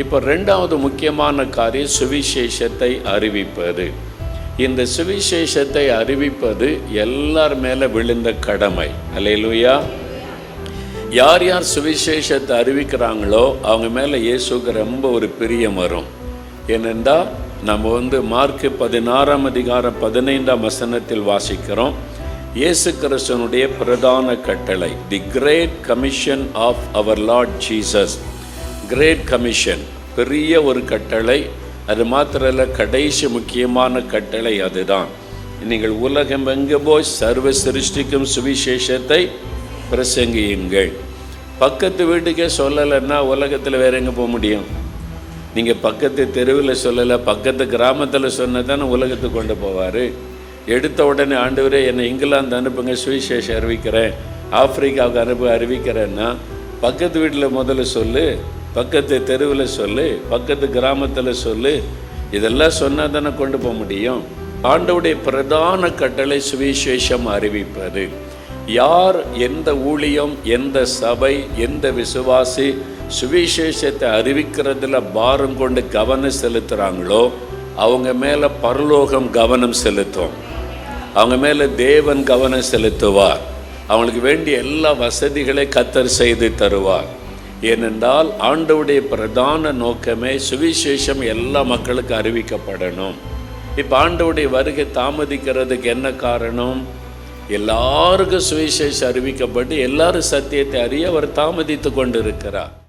இப்போ ரெண்டாவது முக்கியமான காரியம் சுவிசேஷத்தை அறிவிப்பது. இந்த சுவிசேஷத்தை அறிவிப்பது எல்லார் மேலே விழுந்த கடமை. அல்லேலூயா. யார் யார் சுவிசேஷத்தை அறிவிக்கிறாங்களோ அவங்க மேலே இயேசுக்கு ரொம்ப ஒரு பிரியம் வரும். ஏனென்றால் நம்ம வந்து மார்க்கு பதினாறாம் அதிகாரம் பதினைந்தாம் வசனத்தில் வாசிக்கிறோம். இயேசு கிறிஸ்தனுடைய பிரதான கட்டளை the great commission of our lord Jesus great commission பெரிய ஒரு கட்டளை. அது மாத்திரல்ல கடைசி முக்கியமான கட்டளை அதுதான். நீங்கள் உலகம் எங்கே போய் சர்வ சிருஷ்டிக்கும் சுவிசேஷத்தை பிரசங்கியுங்கள். பக்கத்து வீட்டுக்கே சொல்லலைன்னா உலகத்தில் வேற எங்கே போக முடியும்? நீங்கள் பக்கத்து தெருவில் சொல்லலை பக்கத்து கிராமத்தில் சொன்னதானே உலகத்துக்கு கொண்டு போவார். எடுத்த உடனே ஆண்டவரே என்னை இங்கிலாந்து அனுப்புங்க சுவிசேஷம் அறிவிக்கிறேன். ஆப்பிரிக்காவுக்கு அனுப்ப அறிவிக்கிறேன்னா பக்கத்து வீட்டில் முதல்ல சொல்லு. பக்கத்து தெருவில் சொல்லு பக்கத்து கிராமத்தில் சொல்லு இதெல்லாம் சொன்னால் தானே கொண்டு போக முடியும்? ஆண்டவுடைய பிரதான கட்டளை சுவிசேஷம் அறிவிப்பது. யார் எந்த ஊழியம் எந்த சபை எந்த விசுவாசி சுவிசேஷத்தை அறிவிக்கிறதுல பாரம் கொண்டு கவனம் செலுத்துகிறாங்களோ அவங்க மேலே பரலோகம் கவனம் செலுத்தும். அவங்க மேலே தேவன் கவனம் செலுத்துவார். அவங்களுக்கு வேண்டிய எல்லா வசதிகளை கத்தர் செய்து தருவார். ஏனென்றால் ஆண்டவுடைய பிரதான நோக்கமே சுவிசேஷம் எல்லா மக்களுக்கு அறிவிக்கப்படணும். இப்போ ஆண்டவுடைய வருகை தாமதிக்கிறதுக்கு என்ன காரணம்? எல்லாருக்கும் சுவிசேஷம் அறிவிக்கப்பட்டு எல்லாரும் சத்தியத்தை அறிய அவர் தாமதித்து கொண்டு இருக்கிறார்